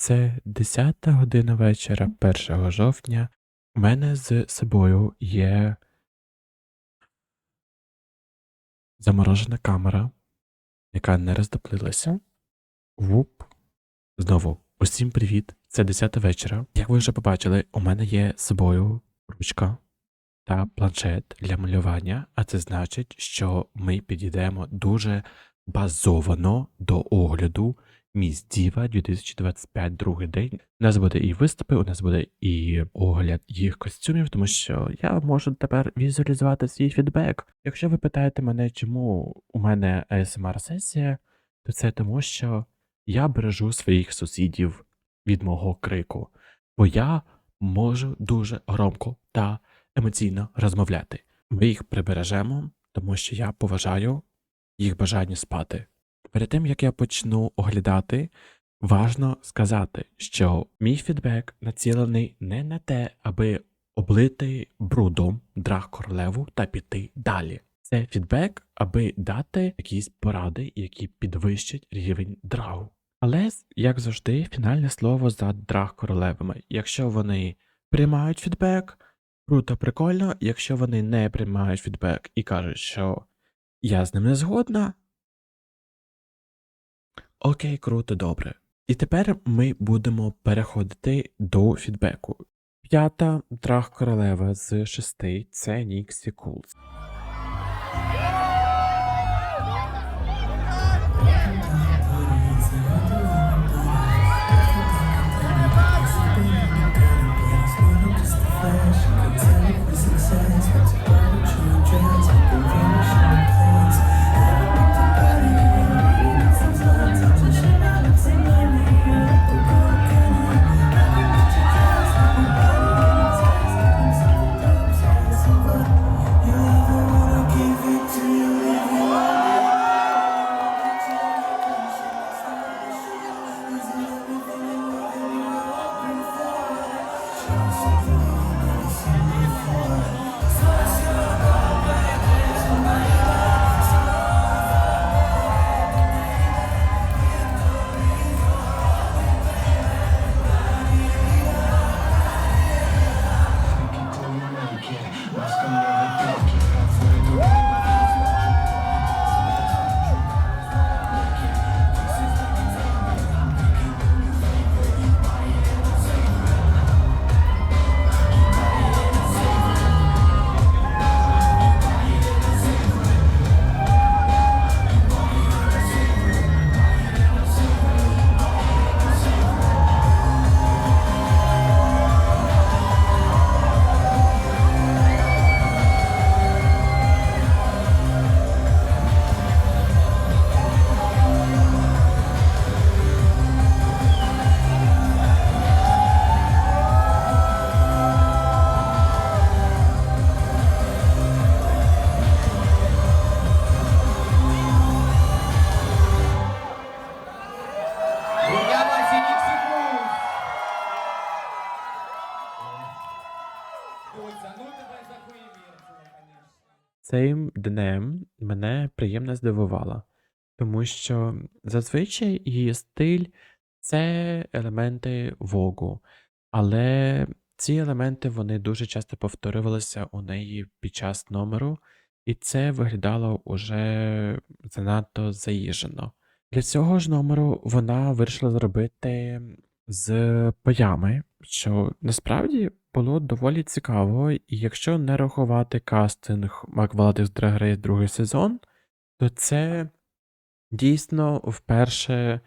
Це 10 година вечора 1 жовтня. У мене з собою є заморожена камера, яка не роздоплилася. Вуп. Знову, усім привіт! Це 10 вечора. Як ви вже побачили, у мене є з собою ручка та планшет для малювання, а це значить, що ми підійдемо дуже базовано до огляду Міс Діва 2025 другий день. У нас буде і виступи, у нас буде і огляд їх костюмів, тому що я можу тепер візуалізувати свій фідбек. Якщо ви питаєте мене, чому у мене asmr сесія то це тому, що я бережу своїх сусідів від мого крику, бо я можу дуже громко та емоційно розмовляти. Ми їх прибережемо, тому що я поважаю їх бажання спати. Перед тим як я почну оглядати, важно сказати, що мій фідбек націлений не на те, аби облити брудом драг королеву та піти далі. Це фідбек, аби дати якісь поради, які підвищать рівень драгу. Але, як завжди, фінальне слово за драг королевами. Якщо вони приймають фідбек, круто, прикольно. Якщо вони не приймають фідбек і кажуть, що я з ним не згодна, Окей, круто, добре. І тепер ми будемо переходити до фідбеку. П'ята драг королева з шести це Ніксі Кулс. Я Цим днем мене приємно здивувала, тому що зазвичай її стиль це елементи вогу, але ці елементи вони дуже часто повторювалися у неї під час номеру, і це виглядало уже занадто заїжджено. Для цього ж номеру вона вирішила зробити з паями, що насправді було доволі цікаво, і якщо не рахувати кастинг Макваладис Drag Race другий сезон, то це дійсно вперше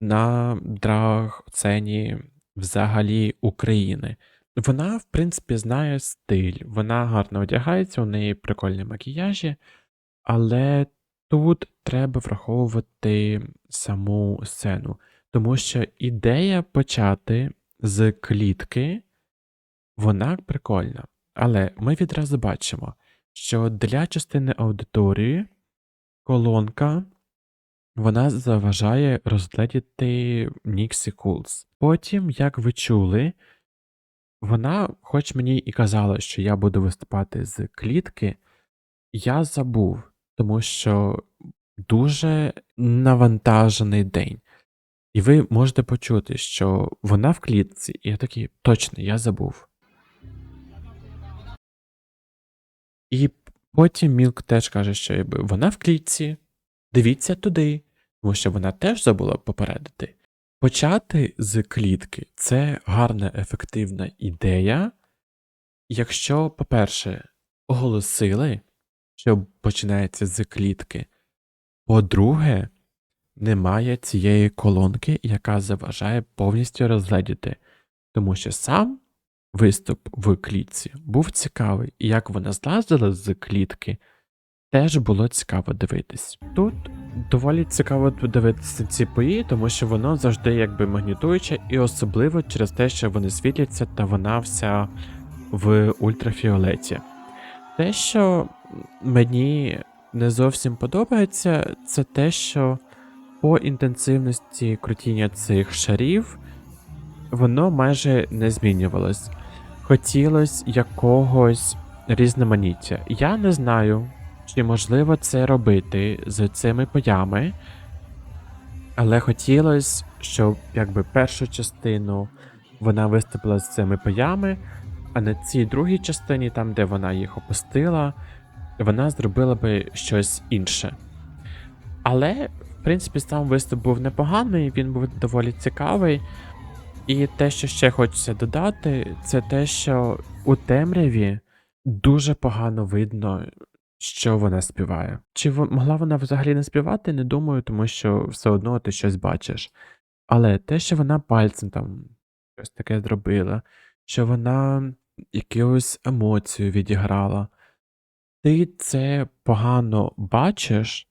на драг сцені взагалі України. Вона, в принципі, знає стиль, вона гарно одягається, у неї прикольні макіяжі, але тут треба враховувати саму сцену, тому що ідея почати з клітки, вона прикольна. Але ми відразу бачимо, що для частини аудиторії колонка вона заважає розгледіти Ніксі Кулс. Потім, як ви чули, вона, хоч мені і казала, що я буду виступати з клітки, я забув, тому що дуже навантажений день. І ви можете почути, що вона в клітці, і я такий, точно, я забув. І потім Мілк теж каже, що вона в клітці, дивіться туди, тому що вона теж забула попередити. Почати з клітки це гарна, ефективна ідея, якщо, по-перше, оголосили, що починається з клітки. По-друге, немає цієї колонки, яка заважає повністю розгледіти, тому що сам виступ в клітці був цікавий, і як вона злазила з клітки, теж було цікаво дивитись. Тут доволі цікаво дивитися ці бої, тому що воно завжди якби магнітуюче, і особливо через те, що вони світляться, та вона вся в ультрафіолеті. Те, що мені не зовсім подобається, це те, що по інтенсивності крутіння цих шарів воно майже не змінювалось. Хотілося якогось різноманіття. Я не знаю, чи можливо це робити з цими боями, але хотілося, щоб якби першу частину вона виступила з цими боями, а на цій другій частині, там, де вона їх опустила, вона зробила би щось інше. Але, в принципі, сам виступ був непоганий, він був доволі цікавий. І те, що ще хочеться додати, це те, що у темряві дуже погано видно, що вона співає. Чи могла вона взагалі не співати, не думаю, тому що все одно ти щось бачиш. Але те, що вона пальцем там щось таке зробила, що вона якусь емоцію відіграла, ти це погано бачиш,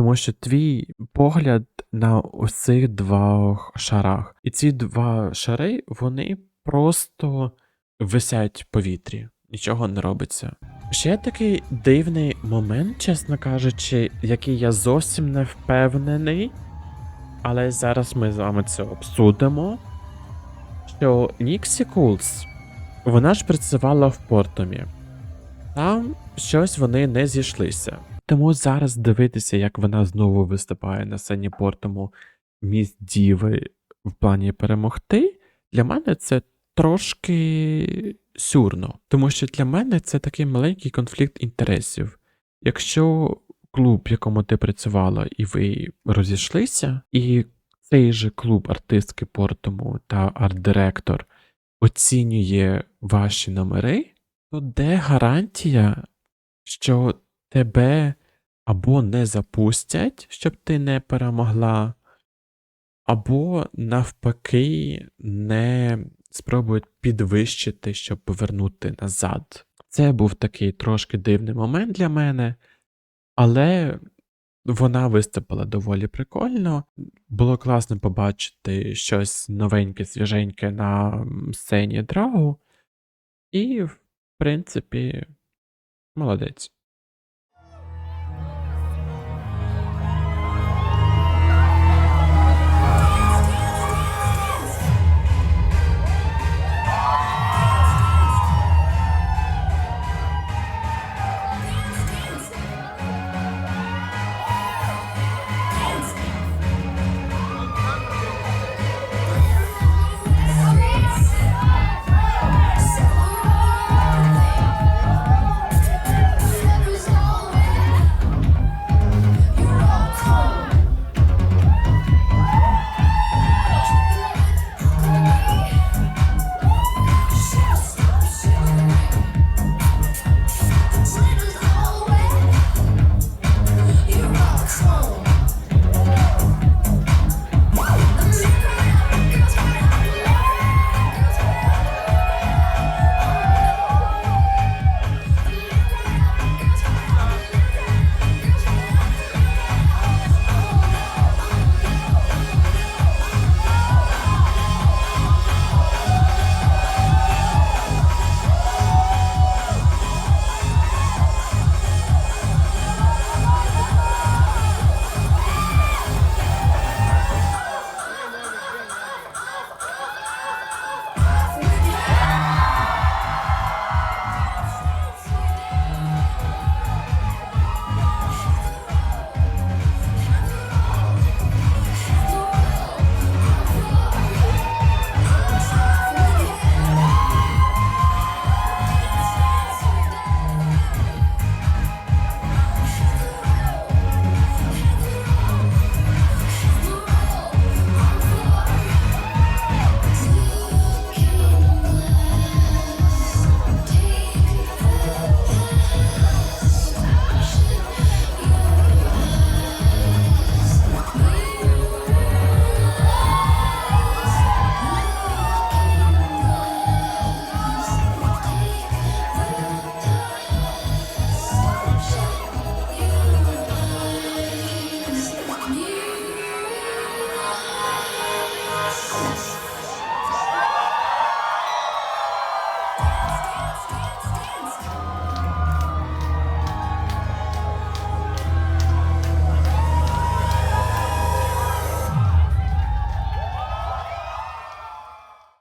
тому що твій погляд на ось цих двох шарах. І ці два шари, вони просто висять в повітрі, нічого не робиться. Ще такий дивний момент, чесно кажучи, який я зовсім не впевнений, але зараз ми з вами це обсудимо. Що Ніксі Кулс, вона ж працювала в Портомі. Там щось вони не зійшлися. Тому зараз дивитися, як вона знову виступає на сцені Портому міст Діви в плані перемогти, для мене це трошки сюрно. Тому що для мене це такий маленький конфлікт інтересів. Якщо клуб, в якому ти працювала, і ви розійшлися, і цей же клуб артистки Портому та арт-директор оцінює ваші номери, то де гарантія, що тебе або не запустять, щоб ти не перемогла, або навпаки не спробують підвищити, щоб повернути назад. Це був такий трошки дивний момент для мене, але вона виступила доволі прикольно. Було класно побачити щось новеньке, свіженьке на сцені драгу. І, в принципі, молодець.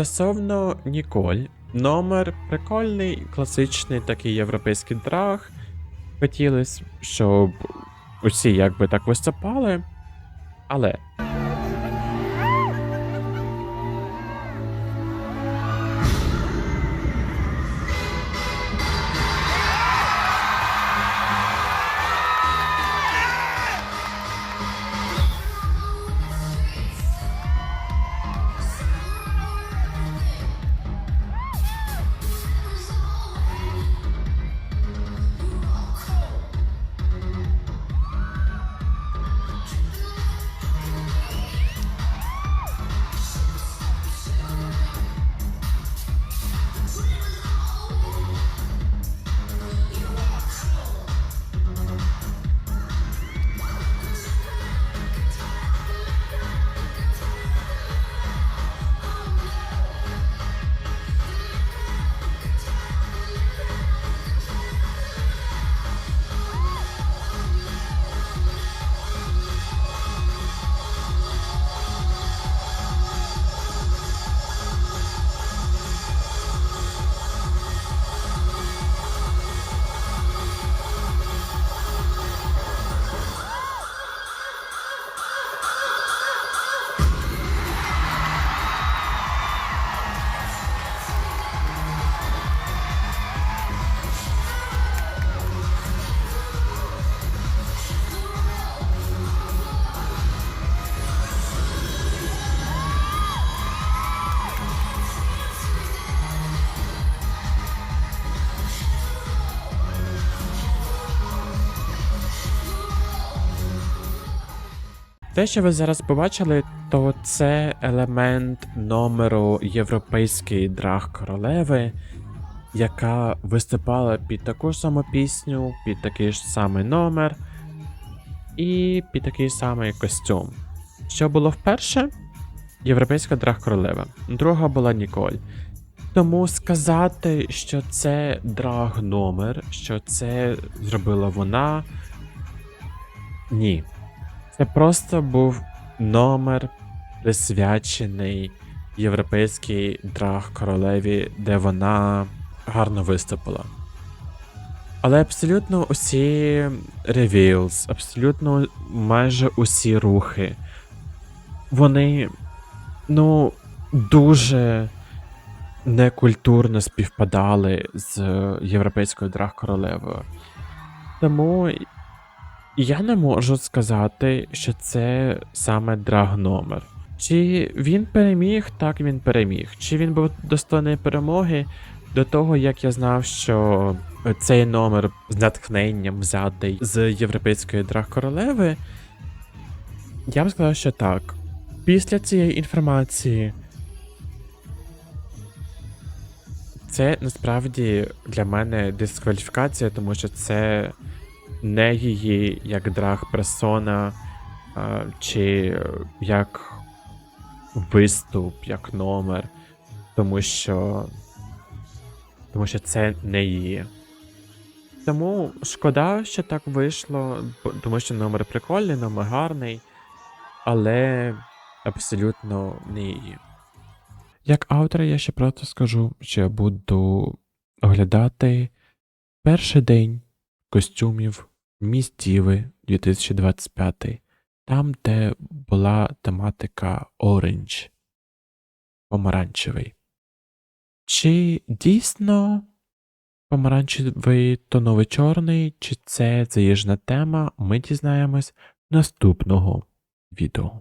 Стосовно Ніколь, номер прикольний, класичний такий європейський драг. Хотілося, щоб усі якби так виступали. Але те, що ви зараз побачили, то це елемент номеру європейський драг королеви, яка виступала під таку ж саму пісню, під такий ж самий номер і під такий самий костюм. Що було вперше? Європейська драг королева. Друга була Ніколь. Тому сказати, що це драг номер, що це зробила вона. Ні. Це просто був номер, присвячений європейській драг королеві, де вона гарно виступила. Але абсолютно усі ревілс, абсолютно майже усі рухи, вони, ну, дуже некультурно співпадали з європейською драг королевою. Тому я не можу сказати, що це саме драг номер. Чи він переміг, так він переміг. Чи він був достойний перемоги до того, як я знав, що цей номер з натхненням взятий з європейської драг королеви, я б сказав, що так. Після цієї інформації. Це насправді для мене дискваліфікація, тому що це не її як драг персона, чи е, як виступ, як номер, тому що. Тому що це не її. Тому шкода, що так вийшло, тому що номер прикольний, номер гарний, але абсолютно не її. Як автор, я ще просто скажу, що я буду оглядати перший день костюмів Міс Діви 2025, там, де була тематика Orange, помаранчевий. Чи дійсно помаранчевий то новий чорний, чи це заїжджена тема, ми дізнаємось наступного відео.